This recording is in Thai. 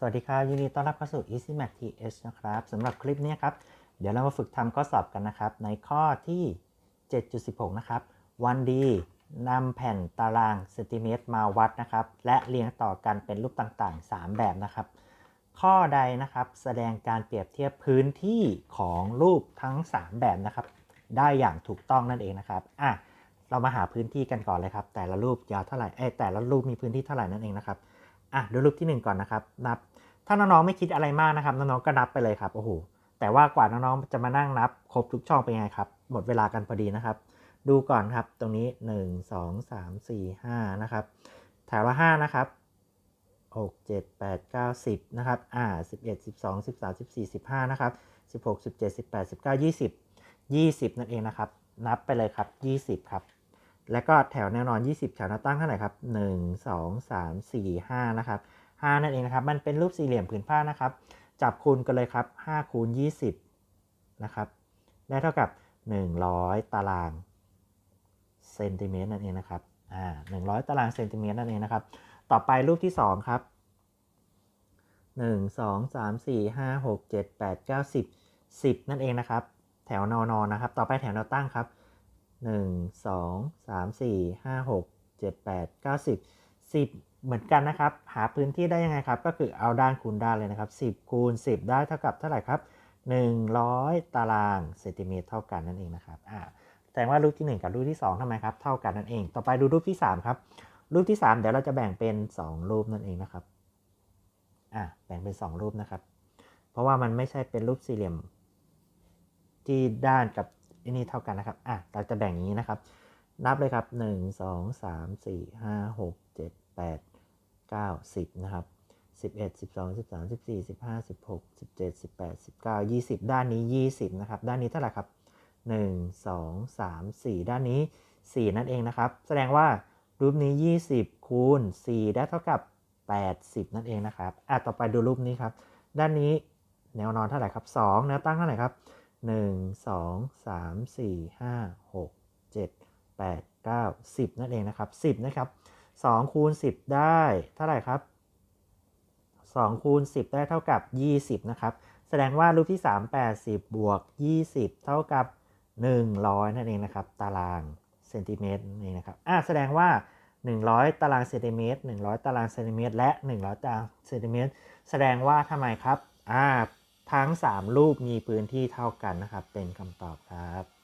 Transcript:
สวัสดีครับยินดีต้อนรับเข้าสู่ Easy Math TH นะครับสำหรับคลิปนี้ครับ เดี๋ยวเรามาฝึกทำข้อสอบกันนะครับ ในข้อที่ 7.16 นะครับ วันดีนำแผ่นตารางเซนติเมตรมาวัดนะครับ และเรียงต่อกันเป็นรูปต่างๆ 3 แบบนะครับ ข้อใดนะครับแสดงการเปรียบเทียบพื้นที่ของรูปทั้ง 3 แบบนะครับ ได้อย่างถูกต้องนั่นเองนะครับอะเรามาหาพื้นที่กันก่อนเลยครับ แต่ละรูปยาวเท่าไหร่เอ้แต่ละรูปมีพื้นที่เท่าไหร่นั่นเองนะครับ อะดูรูปที่ 1 ก่อนนะครับ นับ ถ้าน้องๆไม่คิดอะไรมากนะครับ น้องๆก็นับไปเลยครับ โอ้โห แต่ว่ากว่าน้องๆจะมานั่งนับ ครบทุกช่องเป็นไงครับ หมดเวลากันพอดีนะครับ ดูก่อนครับ ตรงนี้ 1 2 3 4 5 นะครับ แถวละ5นะครับ 6 7 8 9 10 นะครับ อ่า 11 12 13 14 15 นะครับ 16 17 18 19 20 20 นั่นเองนะครับ นับไปเลยครับ 20 ครับ แล้วก็แถวแนวนอน 20 แถวหน้าตั้งเท่าไหร่ครับ 1 2 3 4 5 นะครับ 5 นั่นเองนะครับ มันเป็นรูปสี่เหลี่ยมผืนผ้านะครับ จับคูณกันเลยครับ 5 คูณ 20 นะครับ ได้เท่ากับ 100 ตารางเซนติเมตรนั่นเองนะครับ อ่า100 ตารางเซนติเมตรนั่นเองนะครับ ต่อไปรูปที่ 2 ครับ 1 2 3 4 5 6 7 8 9 10 10 นั่นเองนะครับ แถวนอนอนนะครับ ต่อไปแถวแนวตั้งครับ 1 2 3 4 5 6 7 8 9 10 10 เหมือนกันนะครับ หาพื้นที่ได้ยังไงครับ ก็คือเอาด้านคูณด้านเลยนะครับ 10 คูณ 10 ได้เท่ากับเท่าไหร่ครับ 100 ตารางเซนติเมตรเท่ากันนั่นเองนะครับอ่าแสดงว่ารูปที่ 1 กับรูปที่ 2ทำไมครับ เท่ากันนั่นเอง ต่อไปดูรูปที่ 3 ครับ รูปที่ 3 เดี๋ยวเราจะแบ่งเป็น 2 รูปนั่นเองนะครับอ่าแบ่งเป็น 2 รูปนะครับ เพราะว่ามันไม่ใช่เป็นรูปสี่เหลี่ยมที่ด้านกับ อันนี้เท่ากันนะครับ อะ เราจะแบ่งอย่างนี้นะครับ นับเลยครับ 1 2 3 4 5 6 7 8 9 10 นะครับ 11 12 13 14 15 16 17 18 19 20 ด้านนี้ 20 นะครับ ด้านนี้เท่าไหร่ครับ 1 2 3 4 ด้านนี้ 4 นั่นเองนะครับ แสดงว่ารูปนี้ 20 คูณ 4 ได้เท่ากับ 80 นั่นเองนะครับ อะ ต่อไปดูรูปนี้ครับ ด้านนี้แนวนอนเท่าไหร่ครับ 2 แนวตั้งเท่าไหร่ครับ 1 2 3 4 5 6 7 8 9 10นั่นเองนะครับ10นะครับ2คูณ10ได้เท่าไหร่ครับ2คูณ10ได้เท่ากับ20นะครับ แสดงว่ารูปที่3 80บวก20เท่ากับ100นั่นเองนะครับ ตารางเซนติเมตรนี่นะครับอ่าแสดงว่า 100 ตารางเซนติเมตร100 ตารางเซนติเมตร และ 100 ตารางเซนติเมตร แสดงว่าทำไมครับอ่า ทั้ง 3 รูปมีพื้นที่เท่ากันนะครับ เป็นคำตอบครับ